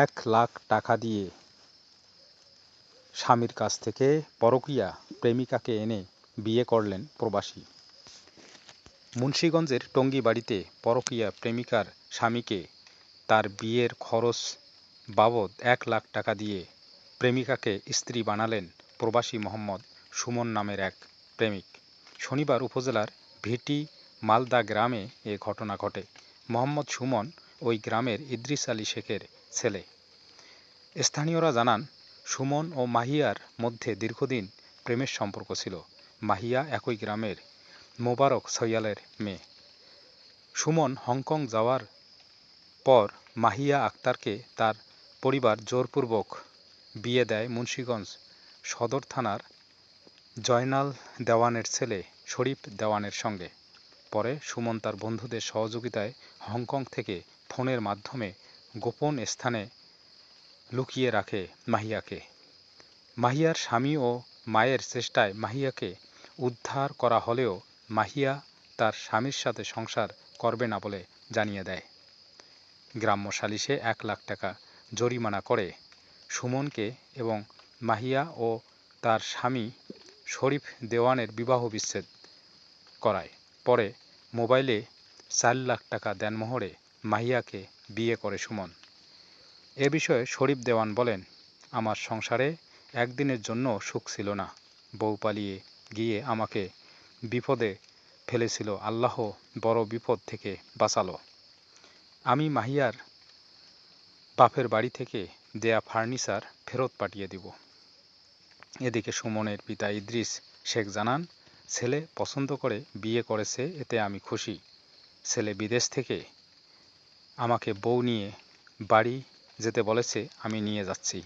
এক লাখ টাকা দিয়ে স্বামীর কাছ থেকে পরকীয়া প্রেমিকাকে এনে বিয়ে করলেন প্রবাসী। মুন্সীগঞ্জের টঙ্গীবাড়িতে পরকীয়া প্রেমিকার স্বামীকে তার বিয়ের খরচ বাবদ এক লাখ টাকা দিয়ে প্রেমিকাকে স্ত্রী বানালেন প্রবাসী মোহাম্মদ সুমন নামের এক প্রেমিক। শনিবার উপজেলার ভিটি মালদা গ্রামে এ ঘটনা ঘটে। মোহাম্মদ সুমন ওই গ্রামের ইদ্রিস আলী শেখের ছেলে। স্থানীয়রা জানান, সুমন ও মাহিয়ার মধ্যে দীর্ঘদিন প্রেমের সম্পর্ক ছিল। মাহিয়া একই গ্রামের মোবারক সৈয়ালের মেয়ে। সুমন হংকং যাওয়ার পর মাহিয়া আক্তারকে তার পরিবার জোরপূর্বক বিয়ে দেয় মুন্সীগঞ্জ সদর থানার জয়নাল দেওয়ানের ছেলে শরীফ দেওয়ানের সঙ্গে। পরে সুমন তার বন্ধুদের সহযোগিতায় হংকং থেকে ফোনের মাধ্যমে গোপন স্থানে লুকিয়ে রাখে মাহিয়াকে। মাহিয়ার স্বামী ও মায়ের চেষ্টায় মাহিয়াকে উদ্ধার করা হলেও মাহিয়া তার স্বামীর সাথে সংসার করবে না বলে জানিয়ে দেয়। গ্রাম্য সালিশে এক লাখ টাকা জরিমানা করে সুমনকে এবং মাহিয়া ও তার স্বামী শরীফ দেওয়ানের বিবাহ বিচ্ছেদ করায়। পরে মোবাইলে চার লাখ টাকা দেনমোহরে মাহিয়াকে বিয়ে করে সুমন। এ বিষয়ে শরীফ দেওয়ান বলেন, আমার সংসারে একদিনের জন্য সুখ ছিল না। বউ পালিয়ে গিয়ে আমাকে বিপদে ফেলেছিল। আল্লাহ বড় বিপদ থেকে বাঁচালো। আমি মাহিয়ার বাপের বাড়ি থেকে দেয়া ফার্নিচার ফেরত পাঠিয়ে দিব। এদিকে সুমনের পিতা ইদ্রিস শেখ জানান, ছেলে পছন্দ করে বিয়ে করেছে, এতে আমি খুশি। ছেলে বিদেশ থেকে আমাকে বউ নিয়ে বাড়ি যেতে বলেছে আমি নিয়ে যাচ্ছি।